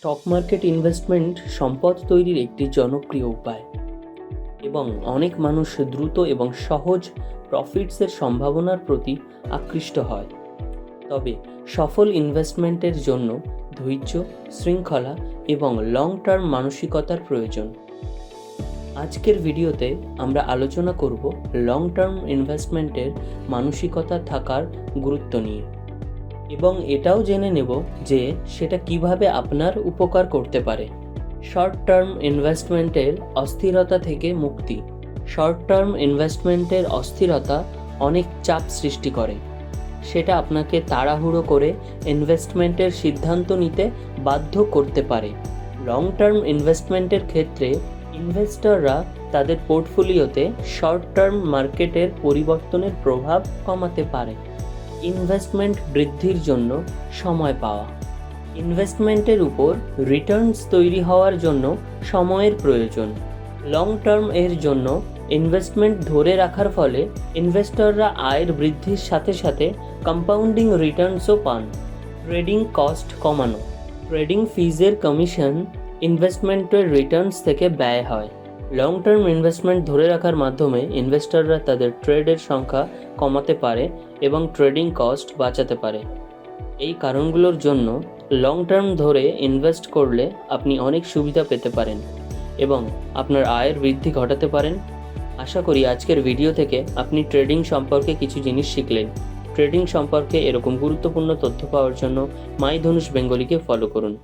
Stock market investment সম্পদ তৈরির একটি জনপ্রিয় উপায়। এবং অনেক মানুষ দ্রুত এবং সহজ প্রফিটসের সম্ভাবনার প্রতি আকৃষ্ট হয়। তবে সফল ইনভেস্টমেন্টের জন্য ধৈর্য, শৃঙ্খলা এবং লং টার্ম মানসিকতার প্রয়োজন। আজকের ভিডিওতে আমরা আলোচনা করব লং টার্ম ইনভেস্টমেন্টের মানসিকতা থাকার গুরুত্ব নিয়ে। এবং এটাও জেনে নেব যে সেটা কীভাবে আপনার উপকার করতে পারে। শর্ট টার্ম ইনভেস্টমেন্টের অস্থিরতা থেকে মুক্তি। শর্ট টার্ম ইনভেস্টমেন্টের অস্থিরতা অনেক চাপ সৃষ্টি করে। সেটা আপনাকে তাড়াহুড়ো করে ইনভেস্টমেন্টের সিদ্ধান্ত নিতে বাধ্য করতে পারে। লং টার্ম ইনভেস্টমেন্টের ক্ষেত্রে ইনভেস্টররা তাদের পোর্টফোলিওতে শর্ট টার্ম মার্কেটের পরিবর্তনের প্রভাব কমাতে পারে। ইনভেস্টমেন্ট বৃদ্ধির জন্য সময় পাওয়া। ইনভেস্টমেন্টের উপর রিটার্নস তৈরি হওয়ার জন্য সময়ের প্রয়োজন। লং টার্ম এর জন্য ইনভেস্টমেন্ট ধরে রাখার ফলে ইনভেস্টররা আয়ের বৃদ্ধির সাথে সাথে কম্পাউন্ডিং রিটার্নসও পান। ট্রেডিং কস্ট কমানো। ট্রেডিং ফিজের কমিশন ইনভেস্টমেন্টের রিটার্নস থেকে ব্যয় হয়। লং টার্ম ইনভেস্টমেন্ট ধরে রাখার মাধ্যমে ইনভেস্টররা তাদের ট্রেডের সংখ্যা কমাতে পারে এবং ট্রেডিং কস্ট বাঁচাতে পারে। এই কারণগুলোর জন্য লং টার্ম ধরে ইনভেস্ট করলে আপনি অনেক সুবিধা পেতে পারেন এবং আপনার আয়ের বৃদ্ধি ঘটাতে পারেন। আশা করি আজকের ভিডিও থেকে আপনি ট্রেডিং সম্পর্কে কিছু জিনিস শিখলেন। ট্রেডিং সম্পর্কে এরকম গুরুত্বপূর্ণ তথ্য পাওয়ার জন্য মাই ধনুষ বেঙ্গলিকে ফলো করুন।